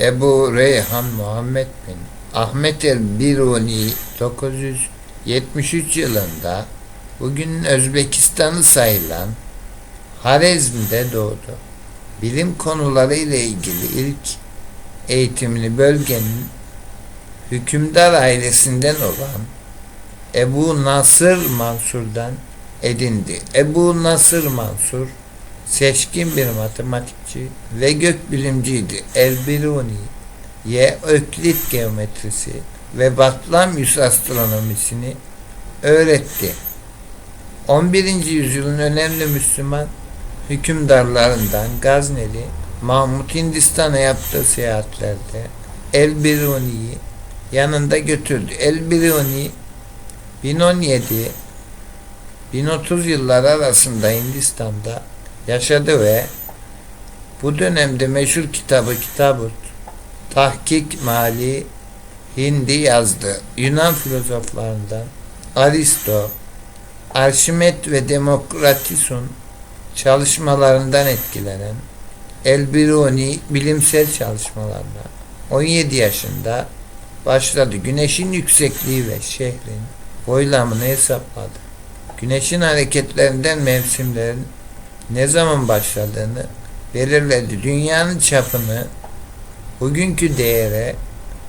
Ebu Reyhan Muhammed bin Ahmet el-Biruni 973 yılında bugün Özbekistan'ı sayılan Harezm'de doğdu. Bilim konuları ile ilgili ilk eğitimini bölgenin hükümdar ailesinden olan Ebu Nasır Mansur'dan edindi. Ebu Nasır Mansur seçkin bir matematikçi ve gökbilimciydi. El-Biruni ye Öklit geometrisi ve Batlamyus astronomisini öğretti. 11. yüzyılın önemli Müslüman hükümdarlarından Gazneli Mahmut Hindistan'a yaptığı seyahatlerde El-Biruni'yi yanında götürdü. El-Biruni 1017 1030 yılları arasında Hindistan'da yaşadı ve bu dönemde meşhur kitabı Kitabut Tahkik Mali Hindi yazdı. Yunan filozoflarından Aristo, Arşimet ve Demokratis'un çalışmalarından etkilenen El-Biruni bilimsel çalışmalarına 17 yaşında başladı. Güneşin yüksekliği ve şehrin boylamını hesapladı. Güneşin hareketlerinden mevsimlerin ne zaman başladığını belirledi. Dünyanın çapını bugünkü değere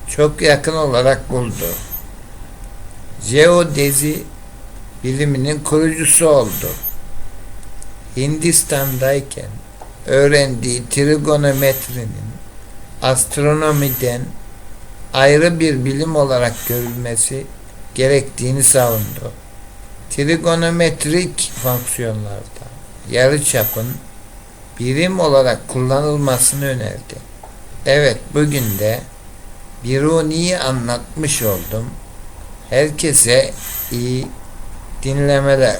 çok yakın olarak buldu. Jeodezi biliminin kurucusu oldu. Hindistan'dayken öğrendiği trigonometrinin astronomiden ayrı bir bilim olarak görülmesi gerektiğini savundu. Trigonometrik fonksiyonlarda yarıçapın birim olarak kullanılmasını önerdi. Evet bugün de Biruni'yi anlatmış oldum. Herkese iyi dinlemeler.